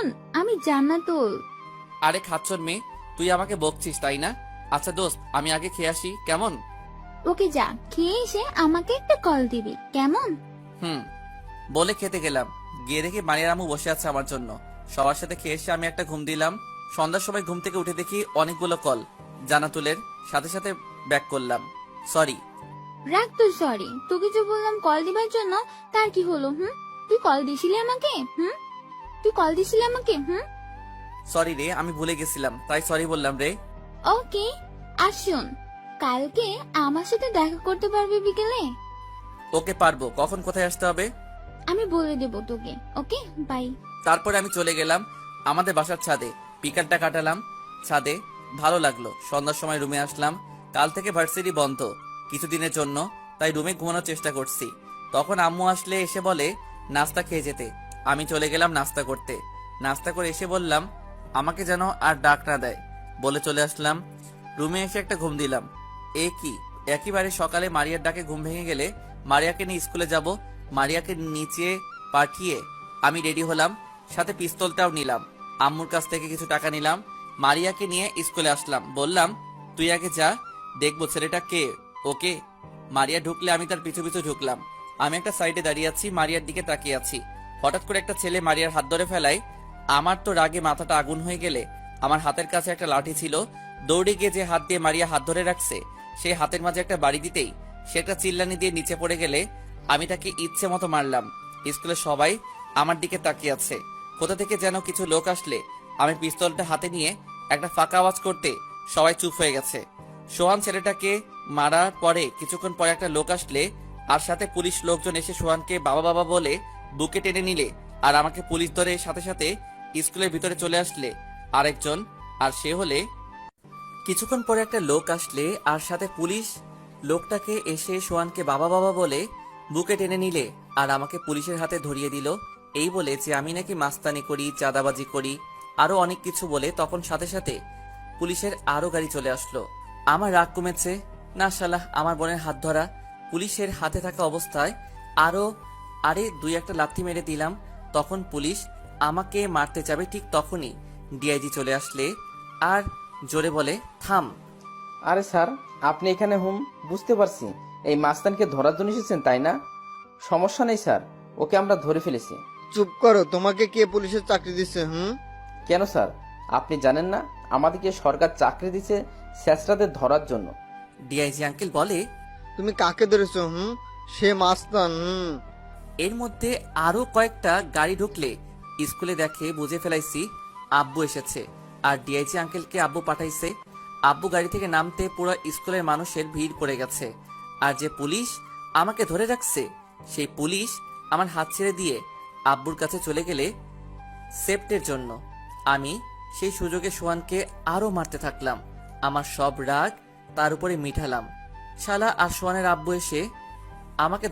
শোন আমি জান্নাতুল। আরে খাচ্ছর মেয়ে তুই আমাকে বকছিস তাই না? আচ্ছা দোস্ত আমি আগে খেয়ে আসি কেমন? ওকে যা খেয়ে এসে আমাকে একটা কল দিবি কেমন? হুম বলে খেতে গেলাম। গিয়ে দেখি মারিয়ার আমু বসে আছে আমার জন্য। সবার সাথে খেয়ে এসে আমি একটা ঘুম দিলাম। সন্ধ্যার সময় ঘুম থেকে উঠে দেখি অনেকগুলো কল। জানাতুলের সাথে সাথে ব্যাক করলাম। সরি রাখ তো সরি তোকে যে বললাম কল দিবার জন্য তার কি হলো হুম? তুই কল দিছিলি আমাকে হুম? তুই কল দিছিলি আমাকে হুম? সরি রে আমি ভুলে গেছিলাম তাই সরি বললাম রে। ওকে আর শোন কালকে আমার সাথে দেখা করতে পারবি বিকেলে? ওকে পারব কখন কোথায় আসতে হবে? আমি বলে দেব তোকে ওকে বাই তারপরে আমি চলে গেলাম আমাদের বাসার ছাদে বিকালটা কাটালাম ছাদে ভালো লাগল সন্ধ্যার সময় রুমে আসলাম কাল থেকে ভার্সিটি বন্ধ কিছুদিনের জন্য তাই রুমে ঘুমানোর চেষ্টা করছি। তখন আম্মু আসলে এসে বলে নাস্তা খেয়ে যেতে। আমি চলে গেলাম নাস্তা করতে। নাস্তা করে এসে বললাম, আমাকে যেন আর ডাক না দেয়। বলে চলে আসলাম। রুমে এসে একটা ঘুম দিলাম। এ কি? একেবারে সকালে মারিয়ার ডাকে ঘুম ভেঙে গেলে মারিয়াকে নিয়ে স্কুলে যাব, মারিয়াকে নিচে পাঠিয়ে আমি রেডি হলাম, সাথে পিস্তলটাও নিলাম। আম্মুর কাছ থেকে কিছু টাকা নিলাম, মারিয়াকে নিয়ে স্কুলে আসলাম। বললাম, তুই আগে যা, দেখব ছেলেটা কে, ওকে? মারিয়া ঢুকলে আমি তার পিছু পিছু ঢুকলাম। আমি একটা সাইডে দাঁড়িয়ে আছি, মারিয়ার দিকে তাকিয়ে আছি। হঠাৎ করে একটা ছেলে মারিয়ার হাত ধরে ফেলায়, আমার তো রাগে মাথাটা আগুন হয়ে গেলে। আমার হাতের কাছে একটা লাঠি ছিল। দৌড়ে গিয়ে যে হাত দিয়ে মারিয়া হাত ধরে রাখছে সেই হাতের মাঝে একটা বাড়ি দিতেই সে একটা চিল্লানি দিয়ে নিচে পড়ে গেলে আমি তাকে ইচ্ছে মতো মারলাম। স্কুলের সবাই আমার দিকে তাকিয়ে আছে। কোথা থেকে যেন কিছু লোক আসলে, আমি পিস্তলটা হাতে নিয়ে একটা ফাঁকা আওয়াজ করতে সবাই চুপ হয়ে গেছে। সোহান ছেলেটাকে মারার পরে কিছুক্ষণ পরে একটা লোক আসলে, আর সাথে পুলিশ লোকজন এসে সোহানকে বাবা বাবা বলে বুকে টেনে নিলে, আর আমাকে পুলিশ ধরে সাথে সাথে স্কুলের ভিতরে চলে আসলে আরেকজন, আর সে হলে কিছুক্ষণ পরে একটা লোক আসলে, আর সাথে পুলিশ লোকটাকে এসে সোহানকে বাবা বাবা বলে বুকে টেনে নিলে, আর আমাকে পুলিশের হাতে ধরিয়ে দিল। এই বলে যে আমি নাকি মাস্তানি করি, চাঁদাবাজি করি, আরও অনেক কিছু বলে তখন সাথে সাথে পুলিশের আরও গাড়ি চলে আসলো। আমার রাগ কমেছে। না শালাহ, আমার বোনের হাত ধরা। পুলিশের হাতে থাকা অবস্থায় আরও আরে দুই একটা লাথি মেরে দিলাম। তখন পুলিশ আমাকে মারতে যাবে ঠিক তখনই। ডিআইজি চলে আসলে আর জোরে বলে থাম। আরে স্যার আপনি এখানে হুম বুঝতে পারছি। এই মাস্তানকে ধরার জন্য এসেছেন তাই না? সমস্যা নেই স্যার। ওকে আমরা ধরে ফেলেছি। চুপ করো তোমাকে কে পুলিশের চাকরি দিচ্ছে হুম? কেন স্যার? আপনি জানেন না আমাদেরকে সরকার চাকরি দিচ্ছে স্যাসরাদের ধরার জন্য। ডিআইজি আঙ্কেল বলে তুমি কাকে ধরেছো হুম? সে মাস্তান হুম? এর মধ্যে আরও কয়েকটা গাড়ি ঢুকলে স্কুলে দেখে বুঝে ফেলাইছি, আব্বু এসেছে। আর ডিআইজি আঙ্কেলকে আব্বু পাঠাইছে। আব্বু গাড়ি থেকে নামতে পুরো স্কুলের মানুষের ভিড় পড়ে গেছে। আর যে পুলিশ আমাকে ধরে রাখছে, সেই পুলিশ আমার হাত ছেড়ে দিয়ে আব্বুর কাছে চলে গেলে সেফটের জন্য। আমি সেই সুযোগে সোহানকে আরও মারতে থাকলাম। আমার সব রাগ তার উপরে মিঠালাম। শালা আর সোহানের আব্বু এসে আমাকে